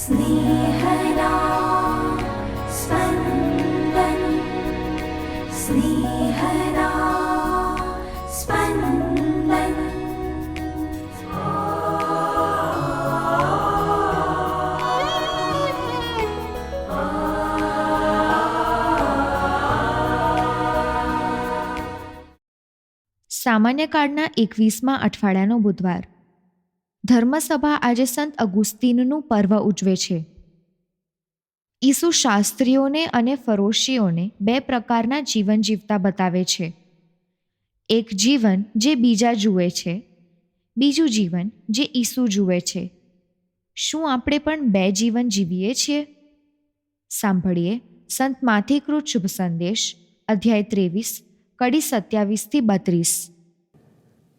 स्नेहदा स्पन्दन् स्नेहदा स्पन्दन् સામાન્ય કાળના એકવીસમાં અઠવાડિયાનો બુધવાર ધર્મસભા આજે સંત અગુસ્તીનનું પર્વ ઉજવે છે. ઈસુ શાસ્ત્રીઓને અને ફરોશીઓને બે પ્રકારના જીવન જીવતા બતાવે છે. એક જીવન જે બીજા જુએ છે, બીજું જીવન જે ઈસુ જુએ છે. શું આપણે પણ બે જીવન જીવીએ છીએ? સાંભળીએ સંત માથીકૃત શુભ સંદેશ, અધ્યાય ત્રેવીસ, કડી સત્યાવીસથી બત્રીસ.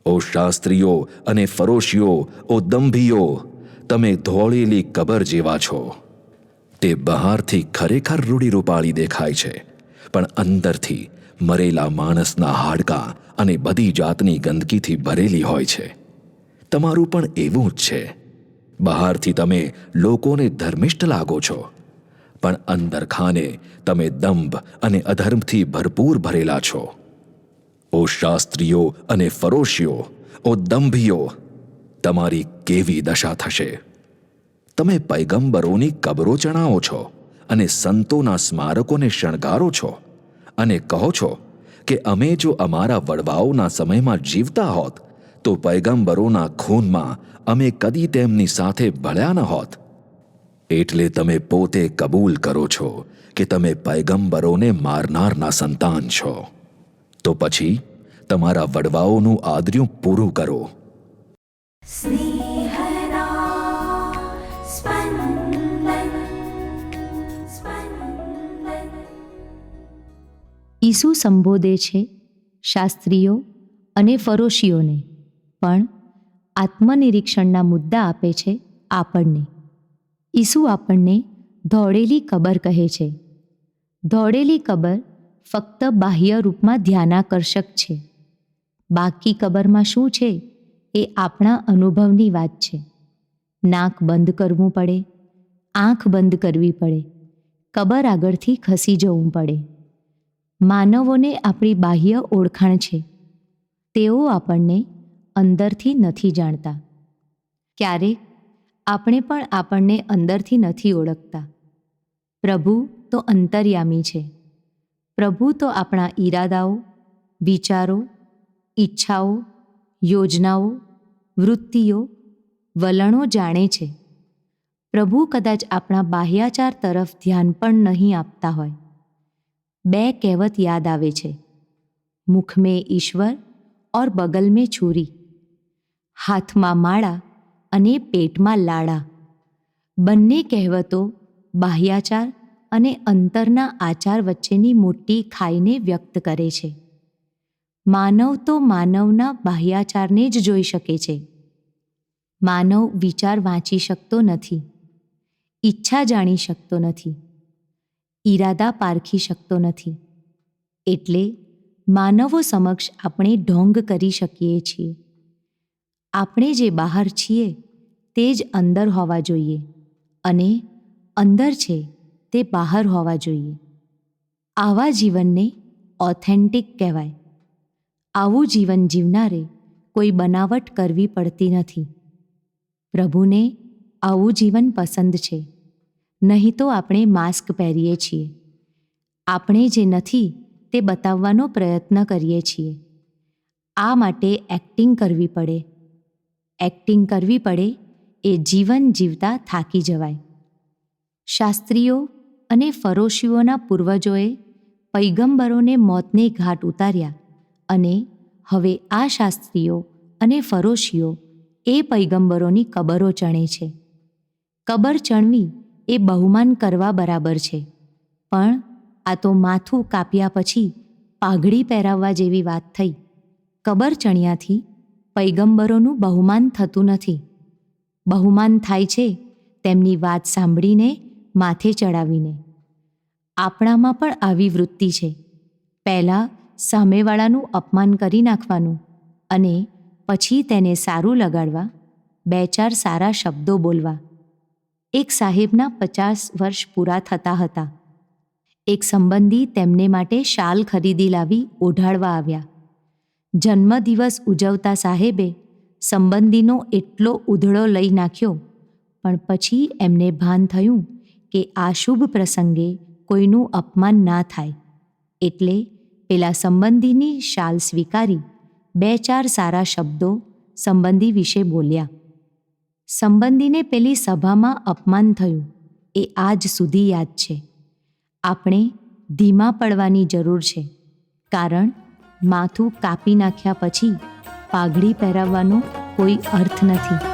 ઓ શાસ્ત્રીઓ અને ફરોશીઓ, ઓ દંભીઓ, તમે ધોળેલી કબર જેવા છો. તે બહારથી ખરેખર રૂડીરૂપાળી દેખાય છે, પણ અંદરથી મરેલા માણસના હાડકાં અને બધી જાતની ગંદકીથી ભરેલી હોય છે. તમારું પણ એવું જ છે. બહારથી તમે લોકોને ધર્મિષ્ઠ લાગો છો, પણ અંદર ખાને તમે દંભ અને અધર્મથી ભરપૂર ભરેલા છો. ઓ શાસ્ત્રીઓ અને ફરોશીઓ, ઓ દંભીઓ, તમારી કેવી દશા થશે? તમે પૈગંબરોની કબરો ચણાવો છો અને સંતોના સ્મારકોને શણગારો છો અને કહો છો કે અમે જો અમારા વડવાઓના સમયમાં જીવતા હોત, તો પૈગંબરોના ખૂનમાં અમે કદી તેમની સાથે ભળ્યા ન હોત. એટલે તમે પોતે કબૂલ કરો છો કે તમે પૈગંબરોને મારનારના સંતાન છો. તો પછી તમારા વડવાઓનું આદર્યું પૂરું કરો. ઈસુ સંબોધે છે શાસ્ત્રીઓ અને ફરોશીઓને પણ આત્મનિરીક્ષણના મુદ્દા આપે છે આપણને. ઈસુ આપણને ધોળેલી કબર કહે છે. ધોળેલી કબર ફક્ત બાહ્ય રૂપમાં ધ્યાનાકર્ષક છે. બાકી કબરમાં શું છે એ આપણા અનુભવની વાત છે. નાક બંધ કરવું પડે, આંખ બંધ કરવી પડે, કબર આગળથી ખસી જવું પડે. માનવોને આપણી બાહ્ય ઓળખાણ છે. તેઓ આપણને અંદરથી નથી જાણતા. ક્યારેક આપણે પણ આપણને અંદરથી નથી ઓળખતા. પ્રભુ તો અંતર્યામી છે. પ્રભુ તો આપણા ઈરાદાઓ, વિચારો, ઈચ્છાઓ, યોજનાઓ, વૃત્તિઓ, વલણો જાણે છે. પ્રભુ કદાચ આપણા બાહ્યાચાર તરફ ધ્યાન પણ નહીં આપતા હોય. બે કહેવત યાદ આવે છે. મુખ મેં ઈશ્વર ઓર બગલ મેં છુરી. હાથમાં માળા અને પેટમાં લાડા બંને કહેવતો બાહ્યાચાર અને અંતરના આચાર વચ્ચેની મોટી ખાઈને વ્યક્ત કરે છે. માનવ તો માનવના બાહ્યાચારને જ જોઈ શકે છે. માનવ વિચાર વાંચી શકતો નથી. ઈચ્છા જાણી શકતો નથી. ઈરાદા પારખી શકતો નથી. એટલે માનવો સમક્ષ આપણે ઢોંગ કરી શકીએ છીએ. આપણે જે બહાર છીએ તે જ અંદર હોવા જોઈએ. અને અંદર છે તે બહાર હોવા જોઈએ. આવા જીવનને ઓથેન્ટિક કહેવાય. આવું જીવન જીવનારે કોઈ બનાવટ કરવી પડતી નથી. પ્રભુને આવું જીવન પસંદ છે. નહીં તો આપણે માસ્ક પહેરીએ છીએ. આપણે જે નથી તે બતાવવાનો પ્રયત્ન કરીએ છીએ. આ માટે એક્ટિંગ કરવી પડે. એક્ટિંગ કરવી પડે એ જીવન જીવતા થાકી જવાય. શાસ્ત્રીઓ અને ફરોશીઓના પૂર્વજોએ પૈગંબરોને મોતને ઘાટ ઉતાર્યા અને હવે આ શાસ્ત્રીઓ અને ફરોશીઓ એ પૈગંબરોની કબરો ચણે છે. કબર ચણવી એ બહુમાન કરવા બરાબર છે, પણ આ તો માથું કાપ્યા પછી પાઘડી પહેરાવવા જેવી વાત થઈ. કબર ચણ્યાથી પૈગંબરોનું બહુમાન થતું નથી. બહુમાન થાય છે, તેમની વાત સાંભળીને માથે ચડાવીને. આપણામાં પણ આવી વૃત્તિ છે. પહેલાં સામેવાળાનું અપમાન કરી નાખવાનું અને પછી તેને સારું લગાડવા, બે ચાર સારા શબ્દો બોલવા. એક સાહેબના પચાસ વર્ષ પૂરા થતા હતા. એક સંબંધી તેમને માટે શાલ ખરીદી લાવી ઓઢાડવા આવ્યા. જન્મદિવસ ઉજવતા સાહેબે સંબંધીનો એટલો ઉધળો લઈ નાખ્યો, પણ પછી એમને ભાન થયું કે આ શુભ પ્રસંગે કોઈનું અપમાન ના થાય. એટલે પેલા સંબંધીની શાલ સ્વીકારી બે ચાર સારા શબ્દો સંબંધી વિશે બોલ્યા. સંબંધીને પેલી સભામાં અપમાન થયું. એ આજ સુધી યાદ છે. આપણે ધીમા પડવાની જરૂર છે. કારણ માથું કાપી નાખ્યા પછી પાઘડી પહેરાવવાનો કોઈ અર્થ નથી.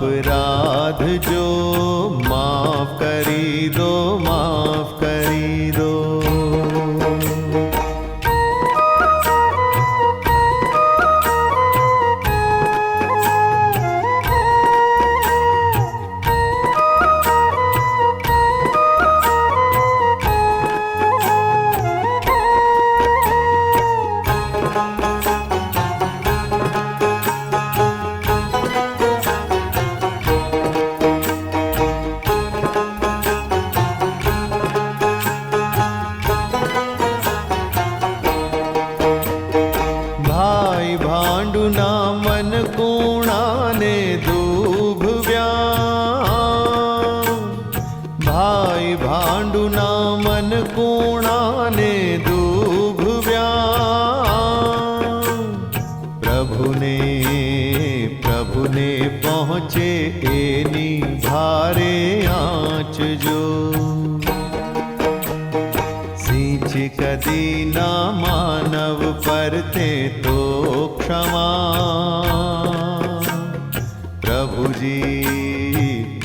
અપરાધ જો માફ કરી દો માફ પહોંચે એની ભારે આંચ જો. સિંચ કદી ના માનવ પરતે તો ક્ષમા. પ્રભુજી,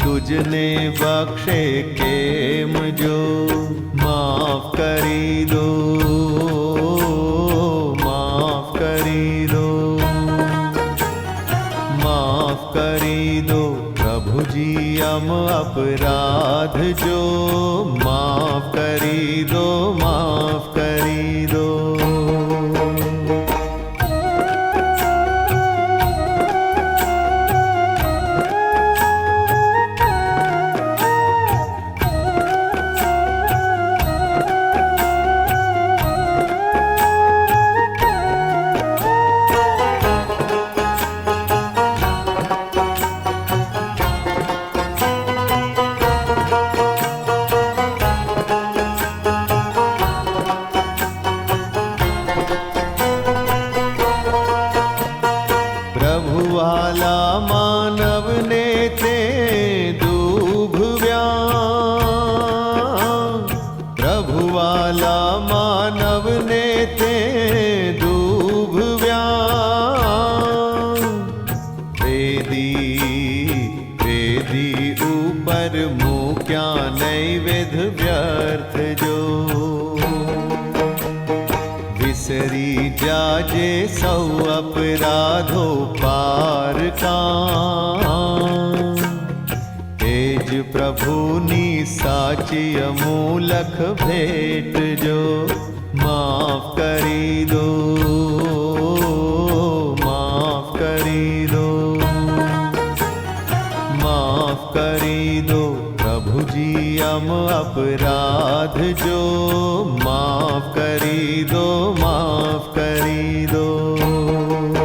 તુજને બક્ષે કેમ જો? માફ કરી દો. અમ અપરાધ જો માફ કરી દો માફ પ્રભુવાલા માનવને તે દુભવ્યા પ્રભુવાલા વિસરી જાજે સૌ અપરાધો પાર એ જ પ્રભુની સાચી અમૂલખ ભેટ જો માફ કરી દો. પ્રભુજી અમ અપરાધ જો માફ કરી દો માફ કરી દો.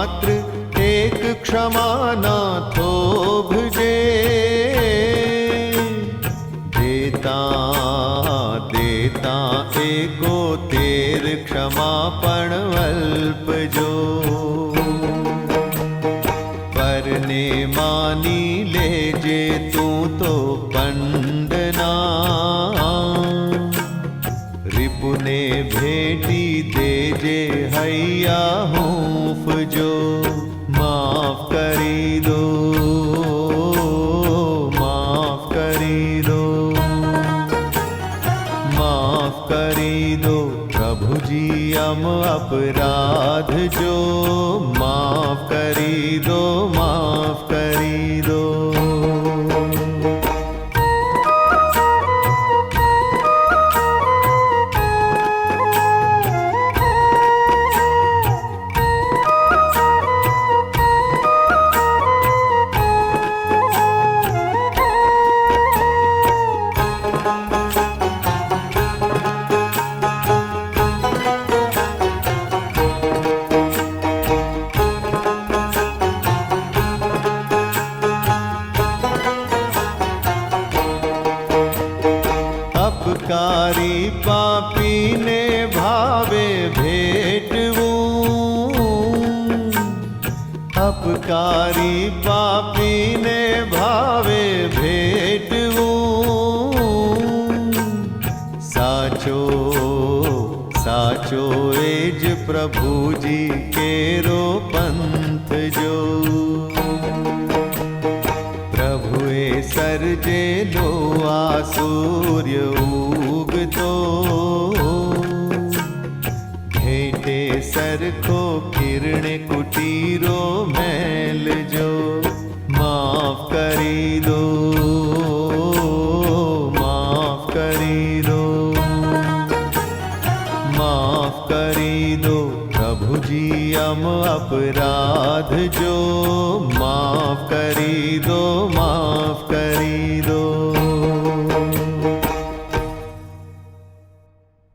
मात्र एक क्षमानाथो भुजे देता देता एको तेर क्षमापण वल्प जो पर ने मानी ले जे तू तो पंडना। रिपुने भेटी दे जे हैया हूँ। હૂંફજો માફ કરી દો માફ કરી દો માફ કરી દો પ્રભુજી અમ અપરાધ જો માફ કરી દો માફ કરી અપકારી પાપીને ભાવે ભેટવું. સાચો સાચો એ જ પ્રભુજી કેરો પંથ જો. પ્રભુએ સર્જેલો આ સૂર્ય અપરાધ જો માફ કરી દો.